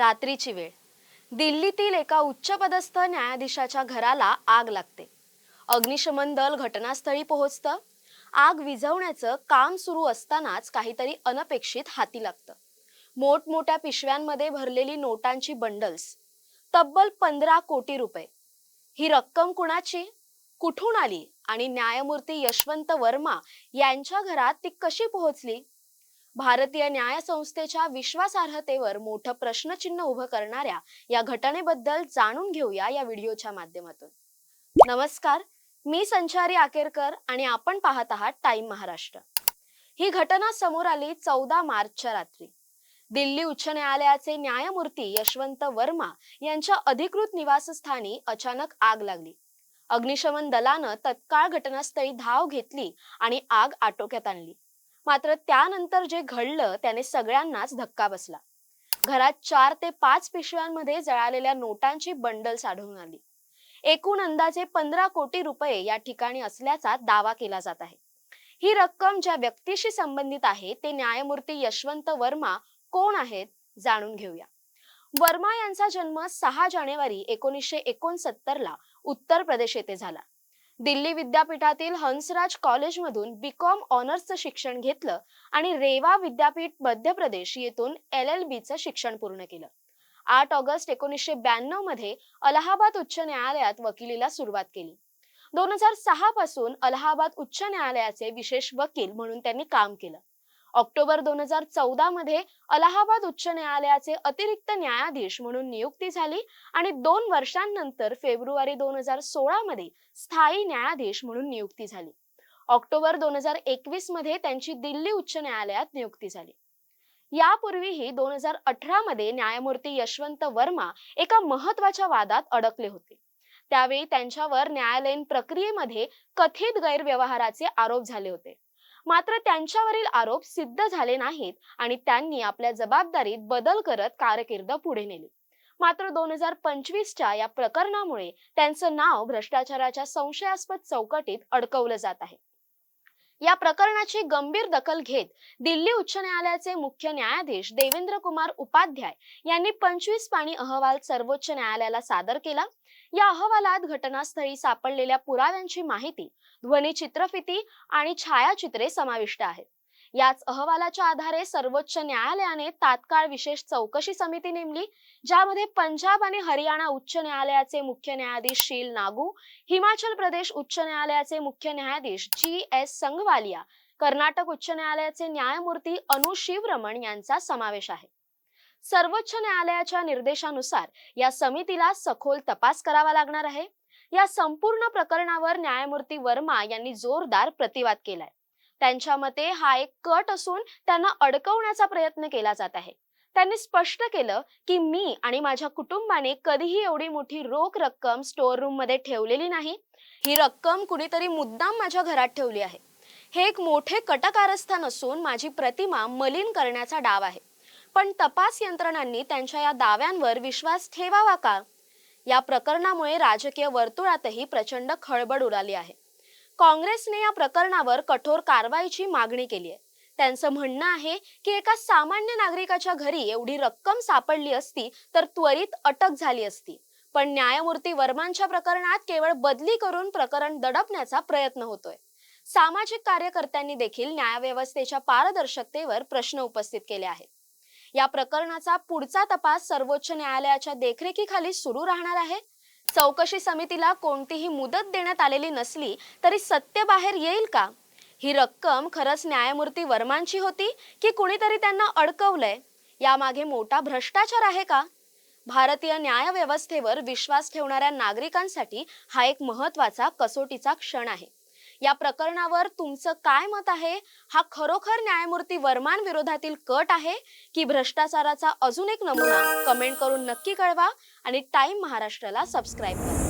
रात्रीची वेळ. दिल्लीतील एका उच्चपदस्थ न्यायाधीशाच्या घराला आग लागते. अग्निशमन दल घटनास्थळी पोहोचतं. आग विझवण्याचं काम सुरू असतानाच काहीतरी अनपेक्षित हाती लागतं. मोठमोठ्या पिशव्यांमध्ये भरलेली नोटांची बंडल्स. तब्बल पंधरा कोटी रुपये. ही रक्कम कुणाची? कुठून आली? आणि न्यायमूर्ती यशवंत वर्मा यांच्या घरात ती कशी पोहोचली? भारतीय न्याय संस्थेच्या विश्वासार्हतेवर मोठं प्रश्नचिन्ह उभं करणाऱ्या या घटनेबद्दल जाणून घेऊया या व्हिडिओच्या माध्यमातून. नमस्कार मी संचारी आकेरकर आणि आपण पाहत आहात टाइम महाराष्ट्र. ही घटना समोर आली चौदा मार्चच्या रात्री. दिल्ली उच्च न्यायालयाचे न्यायमूर्ती यशवंत वर्मा यांच्या अधिकृत निवासस्थानी अचानक आग लागली. अग्निशमन दलानं तत्काळ घटनास्थळी धाव घेतली आणि आग आटोक्यात आणली. मात्र त्यानंतर जे घडलं त्याने सगळ्यांनाच धक्का बसला. घरात चार ते पाच पिशव्यांमध्ये जळालेल्या नोटांची बंडल्स आढळून आली. एकूण अंदाजे पंधरा कोटी रुपये या ठिकाणी असल्याचा दावा केला जात आहे. ही रक्कम ज्या व्यक्तीशी संबंधित आहे ते न्यायमूर्ती यशवंत वर्मा कोण आहेत जाणून घेऊया. वर्मा यांचा जन्म सहा जानेवारी एकोणीसशे एकोणसत्तर ला उत्तर प्रदेश येथे झाला. दिल्ली विद्यापीठातील हंसराज कॉलेजमधून बीकॉम ऑनर्सचं शिक्षण घेतलं आणि रेवा विद्यापीठ मध्य प्रदेश येथून एल एल बीचं शिक्षण पूर्ण केलं. आठ ऑगस्ट एकोणीसशे ब्याण्णवमध्ये अलाहाबाद उच्च न्यायालयात वकिलीला सुरुवात केली. दोन हजार सहा पासून अलाहाबाद उच्च न्यायालयाचे विशेष वकील म्हणून त्यांनी काम केलं. ऑक्टोबर दोन हजार चौदा मध्ये अलाहाबाद उच्च न्यायालयाचे अतिरिक्त न्यायाधीश म्हणून नियुक्ती झाली आणि दोन वर्षांनंतर फेब्रुवारी दोन हजार सोळा मध्ये स्थायी न्यायाधीश म्हणून नियुक्ती झाली. ऑक्टोबर दोन हजार एकवीसमध्ये त्यांची दिल्ली उच्च न्यायालयात नियुक्ती झाली. यापूर्वीही दोन हजार अठरा मध्ये न्यायमूर्ती यशवंत वर्मा एका महत्त्वाच्या वादात अडकले होते. त्यावेळी त्यांच्यावर न्यायालयीन प्रक्रियेमध्ये कथित गैरव्यवहाराचे आरोप झाले होते. मात्र त्यांच्यावरील आरोप सिद्ध झाले नाहीत आणि त्यांनी आपल्या जबाबदारीत बदल करत कारकीर्द पुढे नेली. मात्र दोन हजार पंचवीसच्या या प्रकरणामुळे त्यांचं नाव भ्रष्टाचाराच्या संशयास्पद चौकटीत अडकवलं जात आहे. या प्रकरणाची गंभीर दखल घेत दिल्ली उच्च न्यायालयाचे मुख्य न्यायाधीश देवेंद्र कुमार उपाध्याय यांनी पंचवीस पाणी अहवाल सर्वोच्च न्यायालयाला सादर केला. या अहवालात घटनास्थळी सापडलेल्या पुराव्यांची माहिती ध्वनी चित्रफिती आणि छायाचित्रे समाविष्ट आहेत. याच अहवालाच्या आधारे सर्वोच्च न्यायालयाने तात्काळ विशेष चौकशी समिती नेमली ज्यामध्ये पंजाब आणि हरियाणा उच्च न्यायालयाचे मुख्य न्यायाधीश शील नागू हिमाचल प्रदेश उच्च न्यायालयाचे मुख्य न्यायाधीश जी एस संगवालिया कर्नाटक उच्च न्यायालयाचे न्यायमूर्ती अनु शिवरमण यांचा समावेश आहे. सर्वोच्च न्यायालयाच्या निर्देशानुसार या समितीला सखोल तपास करावा लागणार आहे. या संपूर्ण प्रकरणावर न्यायमूर्ती वर्मा यांनी जोरदार प्रतिवाद केलाय. त्यांच्या मते हा एक कट असून त्यांना अडकवण्याचा प्रयत्न केला जात आहे. त्यांनी स्पष्ट केलं की मी आणि माझ्या कुटुंबाने कधीही एवढी मोठी रोख रक्कम स्टोअर रूममध्ये ठेवलेली नाही. ही रक्कम कुणीतरी मुद्दाम माझ्या घरात ठेवली आहे. हे एक मोठे कटकारस्थान असून माझी प्रतिमा मलिन करण्याचा डाव आहे. पण तपास यंत्रणांनी त्यांच्या या दाव्यांवर विश्वास ठेवावा का? या प्रकरणामुळे राजकीय वर्तुळातही प्रचंड खळबळ उडाली आहे. काँग्रेसने या प्रकरणावर कठोर कारवाईची मागणी केली आहे त्यांचं म्हणणं आहे की एका सामान्य नागरिकाच्या घरी एवढी रक्कम सापडली असती तर त्वरित अटक झाली असती. पण न्यायमूर्ती वर्मांच्या प्रकरणात केवळ बदली करून प्रकरण दडपण्याचा प्रयत्न होतोय. सामाजिक कार्यकर्त्यांनी देखील न्यायव्यवस्थेच्या पारदर्शकतेवर प्रश्न उपस्थित केले आहेत. या प्रकरणाचा पुढचा तपास सर्वोच्च न्यायालयाच्या देखरेखीखाली सुरू राहणार आहे. चौकशी समितीला कोणतीही मुदत देण्यात आलेली नसली तरी सत्य बाहेर येईल का? ही रक्कम खरंच न्यायमूर्ती वर्मांची होती की कुणीतरी त्यांना अडकवलंय? यामागे मोठा भ्रष्टाचार आहे का? भारतीय न्यायव्यवस्थेवर विश्वास ठेवणाऱ्या नागरिकांसाठी हा एक महत्त्वाचा कसोटीचा क्षण आहे. या प्रकरणावर तुमचं काय मत आहे? हा खरोखर न्यायमूर्ती वर्मान विरोधातील कट आहे की भ्रष्टाचाराचा अजून एक नमुना? कमेंट करून नक्की कळवा आणि टाईम महाराष्ट्राला सबस्क्राईब करा.